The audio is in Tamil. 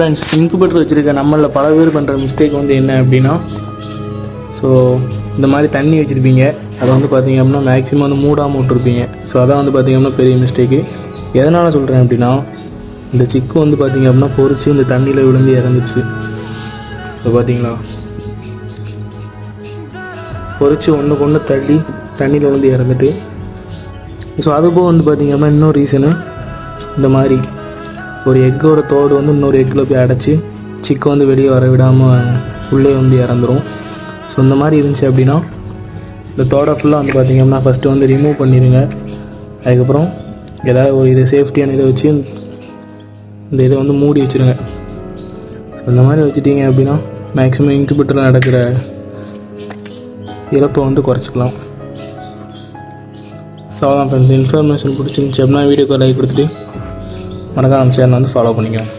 ஃப்ரெண்ட்ஸ் இன்குபேட்டர் வச்சுருக்க நம்மளில் பல பேர் பண்ணுற மிஸ்டேக் வந்து என்ன அப்படின்னா ஸோ இந்த மாதிரி தண்ணி வச்சுருப்பீங்க. அதை வந்து பார்த்திங்க அப்படின்னா மேக்ஸிமம் வந்து மூடாமல் விட்ருப்பீங்க ஸோ அதான் வந்து பார்த்தீங்க அப்படின்னா பெரிய மிஸ்டேக்கு எதனால் சொல்கிறேன் அப்படின்னா இந்த சிக்கு வந்து பார்த்திங்க அப்படின்னா பொறிச்சு இந்த தண்ணியில் விழுந்து இறந்துருச்சு. இப்போ பார்த்தீங்களா பொறிச்சு ஒன்று ஒன்று தள்ளி தண்ணியில் வந்து இறந்துட்டு. ஸோ அதுபோக வந்து பார்த்தீங்க அப்படின்னா இன்னொரு ரீசனு இந்த மாதிரி ஒரு எக்கோட தோடு வந்து இன்னொரு எக்கில் போய் அடைச்சி சிக்கு வந்து வெளியே வர விடாமல் உள்ளே வந்து இறந்துரும். ஸோ இந்த மாதிரி இருந்துச்சு அப்படின்னா இந்த தோடை ஃபுல்லாக வந்து பார்த்தீங்க அப்படின்னா ஃபஸ்ட்டு வந்து ரிமூவ் பண்ணிடுங்க அதுக்கப்புறம் ஏதாவது ஒரு இது சேஃப்டியான இதை வச்சு இந்த இதை வந்து மூடி வச்சுருங்க. ஸோ இந்த மாதிரி வச்சுட்டீங்க அப்படின்னா மேக்ஸிமம் இன்குபேட்டரில் நடக்கிற இறப்பை வந்து குறைச்சிக்கலாம். ஸோ அதான் ஃப்ரெண்ட்ஸ் இன்ஃபர்மேஷன் பிடிச்சிருந்துச்சி அப்படின்னா வீடியோக்கு லைக் கொடுத்துட்டு மறக்காம நம்ம சேனல் வந்து ஃபாலோ பண்ணிக்கோங்க.